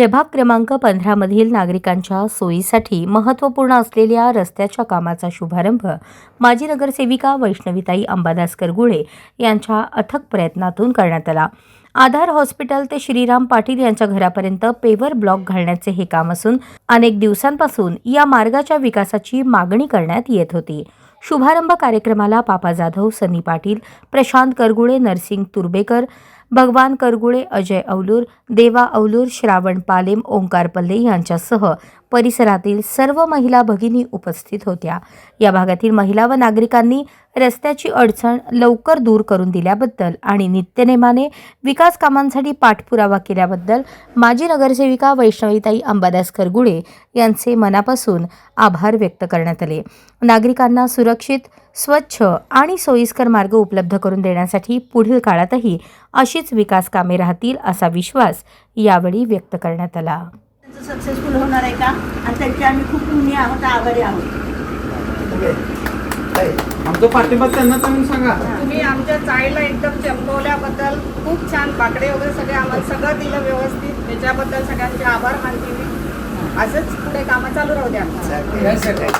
प्रभाग क्रमांक पंधरामधील नागरिकांच्या सोयीसाठी महत्त्वपूर्ण असलेल्या रस्त्याच्या कामाचा शुभारंभ माजी नगरसेविका वैष्णवीताई अंबादास करगुळे यांच्या अथक प्रयत्नातून करण्यात आला. आधार हॉस्पिटल ते श्रीराम पाटील यांच्या घरापर्यंत पेवर ब्लॉक घालण्याचे हे काम असून अनेक दिवसांपासून या मार्गाच्या विकासाची मागणी करण्यात येत होती. शुभारंभ कार्यक्रमाला पापा जाधव सनी पाटील प्रशांत करगुळे नरसिंग तुर्बेकर भगवान करगुळे अजय अवलूर देवा अवलूर श्रावण पालेम ओंकार पल्ले यांच्यासह परिसरातील सर्व महिला भगिनी उपस्थित होत्या. या भागातील महिला व नागरिकांनी रस्त्याची अडचण लवकर दूर करून दिल्याबद्दल आणि नित्यनेमाने विकास कामांसाठी पाठपुरावा केल्याबद्दल माजी नगरसेविका वैष्णवीताई अंबादास करगुळे यांचे मनापासून आभार व्यक्त करण्यात आले. नागरिकांना सुरक्षित स्वच्छ आणि सोयीस्कर मार्ग उपलब्ध करून देण्यासाठी पुढील काळातही अशी अशीच विकास कामे राहतील असा विश्वास यावेळी व्यक्त करण्यात आला. सक्सेसफुल होणार आहे का? आणि त्यांचे आम्ही खूप ऋणी आहोत आभारी आहोत. आमचा पाठिंबा त्यांनाच आणून सांगा. तुम्ही आमच्या चाळीला एकदम चमकवल्याबद्दल खूप छान बाकडे वगैरे सगळे आम्हाला सगळं दिलं व्यवस्थित. त्याच्याबद्दल सगळ्यांचे आभार मानते मी. असंच पुढे कामं चालू राहू द्या.